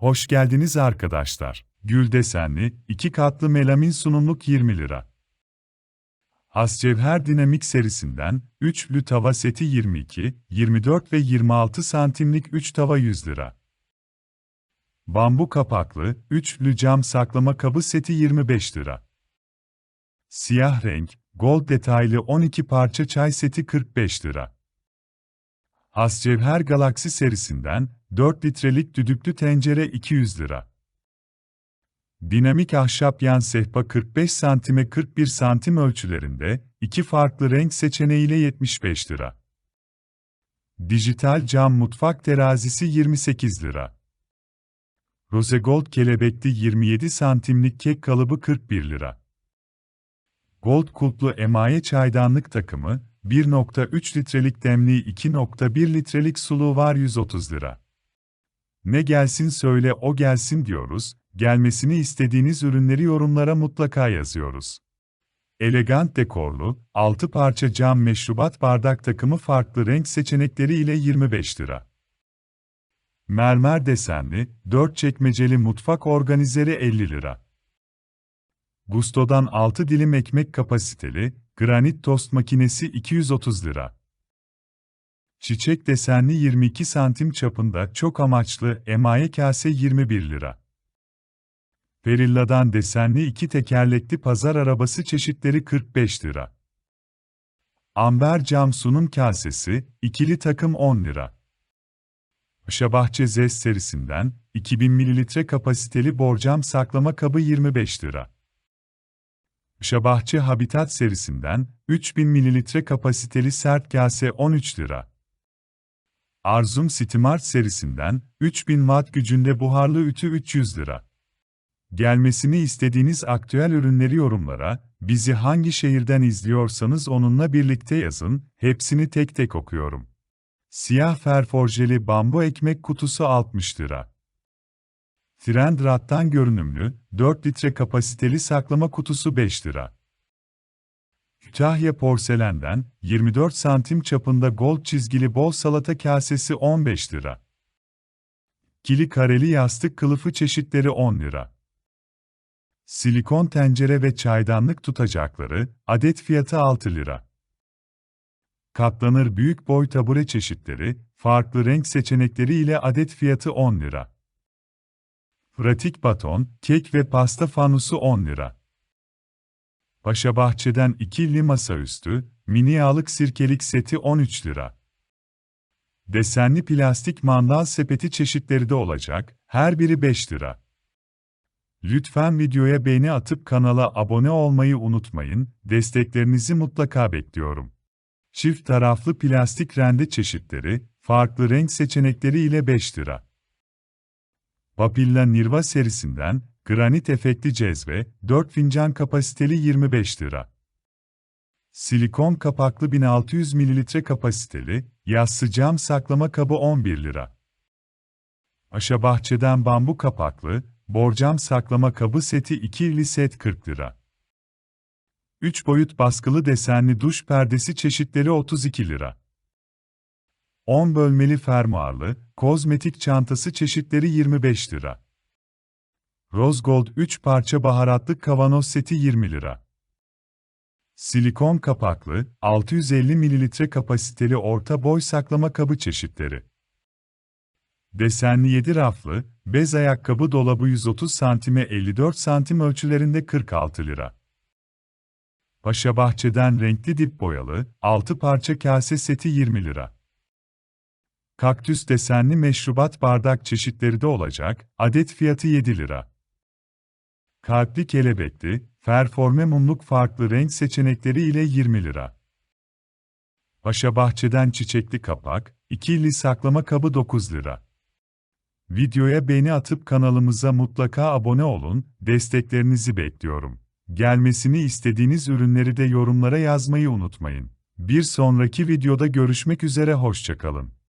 Hoş geldiniz arkadaşlar. Gül desenli, iki katlı melamin sunumluk 20 lira. Ascevher Dinamik serisinden, üçlü tava seti 22, 24 ve 26 santimlik 3 tava 100 lira. Bambu kapaklı, üçlü cam saklama kabı seti 25 lira. Siyah renk, gold detaylı 12 parça çay seti 45 lira. Ascevher Galaxy serisinden 4 litrelik düdüklü tencere 200 lira. Dinamik ahşap yan sehpa 45 santime 41 santim ölçülerinde, iki farklı renk seçeneğiyle 75 lira. Dijital cam mutfak terazisi 28 lira. Rose Gold kelebekli 27 santimlik kek kalıbı 41 lira. Gold kulplu emaye çaydanlık takımı, 1.3 litrelik demliği 2.1 litrelik suluğu var 130 lira. Ne gelsin söyle o gelsin diyoruz, gelmesini istediğiniz ürünleri yorumlara mutlaka yazıyoruz. Elegant dekorlu, 6 parça cam meşrubat bardak takımı farklı renk seçenekleri ile 25 lira. Mermer desenli, 4 çekmeceli mutfak organizeri 50 lira. Gusto'dan 6 dilim ekmek kapasiteli, granit tost makinesi 230 lira. Çiçek desenli 22 santim çapında çok amaçlı emaye kase 21 lira. Perilla'dan desenli iki tekerlekli pazar arabası çeşitleri 45 lira. Amber cam sunum kasesi, ikili takım 10 lira. Paşabahçe Zest serisinden, 2000 ml kapasiteli borcam saklama kabı 25 lira. Paşabahçe Habitat serisinden, 3000 ml kapasiteli sert kase 13 lira. Arzum Stimart serisinden, 3000 watt gücünde buharlı ütü 300 lira. Gelmesini istediğiniz aktüel ürünleri yorumlara, bizi hangi şehirden izliyorsanız onunla birlikte yazın, hepsini tek tek okuyorum. Siyah ferforjeli bambu ekmek kutusu 60 lira. Trendrat'tan görünümlü, 4 litre kapasiteli saklama kutusu 5 lira. Kütahya porselenden, 24 santim çapında gold çizgili bol salata kasesi 15 lira. Kili kareli yastık kılıfı çeşitleri 10 lira. Silikon tencere ve çaydanlık tutacakları, adet fiyatı 6 lira. Katlanır büyük boy tabure çeşitleri, farklı renk seçenekleri ile adet fiyatı 10 lira. Pratik baton, kek ve pasta fanusu 10 lira. Paşa Bahçe'den ikili masaüstü, mini yağlık sirkelik seti 13 lira. Desenli plastik mandal sepeti çeşitleri de olacak, her biri 5 lira. Lütfen videoya beğeni atıp kanala abone olmayı unutmayın, desteklerinizi mutlaka bekliyorum. Çift taraflı plastik rende çeşitleri, farklı renk seçenekleri ile 5 lira. Papilla Nirva serisinden, granit efektli cezve, 4 fincan kapasiteli 25 lira. Silikon kapaklı 1600 ml kapasiteli, yassı cam saklama kabı 11 lira. Aşabahçe'den bambu kapaklı, borcam saklama kabı seti 2'li set 40 lira. 3 boyut baskılı desenli duş perdesi çeşitleri 32 lira. 10 bölmeli fermuarlı, kozmetik çantası çeşitleri 25 lira. Rose Gold 3 parça baharatlı kavanoz seti 20 lira. Silikon kapaklı, 650 ml kapasiteli orta boy saklama kabı çeşitleri. Desenli 7 raflı, bez ayakkabı dolabı 130 santime 54 santim ölçülerinde 46 lira. Paşa Bahçe'den renkli dip boyalı, 6 parça kase seti 20 lira. Kaktüs desenli meşrubat bardak çeşitleri de olacak, adet fiyatı 7 lira. Kalpli kelebekli, ferforme mumluk farklı renk seçenekleri ile 20 lira. Paşa Bahçe'den çiçekli kapak, ikili saklama kabı 9 lira. Videoya beğeni atıp kanalımıza mutlaka abone olun, desteklerinizi bekliyorum. Gelmesini istediğiniz ürünleri de yorumlara yazmayı unutmayın. Bir sonraki videoda görüşmek üzere hoşçakalın.